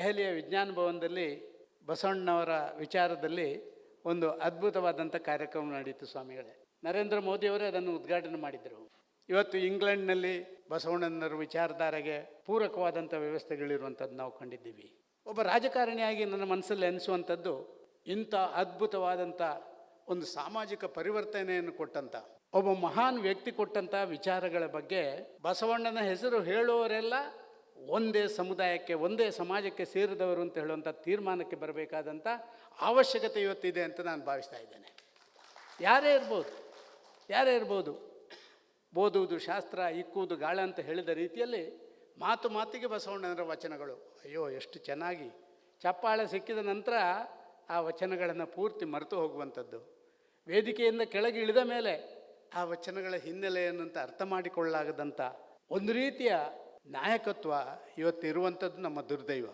ದೆಹಲಿಯ ವಿಜ್ಞಾನ ಭವನದಲ್ಲಿ ಬಸವಣ್ಣವರ ವಿಚಾರದಲ್ಲಿ ಒಂದು ಅದ್ಭುತವಾದಂಥ ಕಾರ್ಯಕ್ರಮ ನಡೀತು ಸ್ವಾಮಿಗಳೇ. ನರೇಂದ್ರ ಮೋದಿಯವರೇ ಅದನ್ನು ಉದ್ಘಾಟನೆ ಮಾಡಿದರು. ಇವತ್ತು ಇಂಗ್ಲೆಂಡ್ನಲ್ಲಿ ಬಸವಣ್ಣನವರ ವಿಚಾರಧಾರೆಗೆ ಪೂರಕವಾದಂಥ ವ್ಯವಸ್ಥೆಗಳಿರುವಂಥದ್ದು ನಾವು ಕಂಡಿದ್ದೀವಿ. ಒಬ್ಬ ರಾಜಕಾರಣಿಯಾಗಿ ನನ್ನ ಮನಸ್ಸಲ್ಲಿ ಅನಿಸುವಂಥದ್ದು ಇಂಥ ಅದ್ಭುತವಾದಂಥ ಒಂದು ಸಾಮಾಜಿಕ ಪರಿವರ್ತನೆಯನ್ನು ಕೊಟ್ಟಂಥ, ಒಬ್ಬ ಮಹಾನ್ ವ್ಯಕ್ತಿ ಕೊಟ್ಟಂಥ ವಿಚಾರಗಳ ಬಗ್ಗೆ ಬಸವಣ್ಣನ ಹೆಸರು ಹೇಳುವವರೆಲ್ಲ ಒಂದೇ ಸಮುದಾಯಕ್ಕೆ, ಒಂದೇ ಸಮಾಜಕ್ಕೆ ಸೇರಿದವರು ಅಂತ ಹೇಳುವಂಥ ತೀರ್ಮಾನಕ್ಕೆ ಬರಬೇಕಾದಂಥ ಅವಶ್ಯಕತೆ ಇವತ್ತಿದೆ ಅಂತ ನಾನು ಭಾವಿಸ್ತಾ ಇದ್ದೇನೆ. ಯಾರೇ ಇರ್ಬೋದು ಯಾರೇ ಇರ್ಬೋದು, ಓದುವುದು ಶಾಸ್ತ್ರ, ಇಕ್ಕುವುದು ಗಾಳ ಅಂತ ಹೇಳಿದ ರೀತಿಯಲ್ಲಿ ಮಾತು ಮಾತಿಗೆ ಬಸವಣ್ಣನರ ವಚನಗಳು. ಅಯ್ಯೋ, ಎಷ್ಟು ಚೆನ್ನಾಗಿ ಚಪ್ಪಾಳೆ ಸಿಕ್ಕಿದ ನಂತರ ಆ ವಚನಗಳನ್ನು ಪೂರ್ತಿ ಮರೆತು ಹೋಗುವಂಥದ್ದು. ವೇದಿಕೆಯಿಂದ ಕೆಳಗೆ ಇಳಿದ ಮೇಲೆ ಆ ವಚನಗಳ ಹಿನ್ನೆಲೆಯನ್ನು ಅರ್ಥ ಮಾಡಿಕೊಳ್ಳಲಾಗದಂಥ ಒಂದು ರೀತಿಯ ನಾಯಕತ್ವ ಇವತ್ತು ಇರುವಂಥದ್ದು ನಮ್ಮ ದುರ್ದೈವ.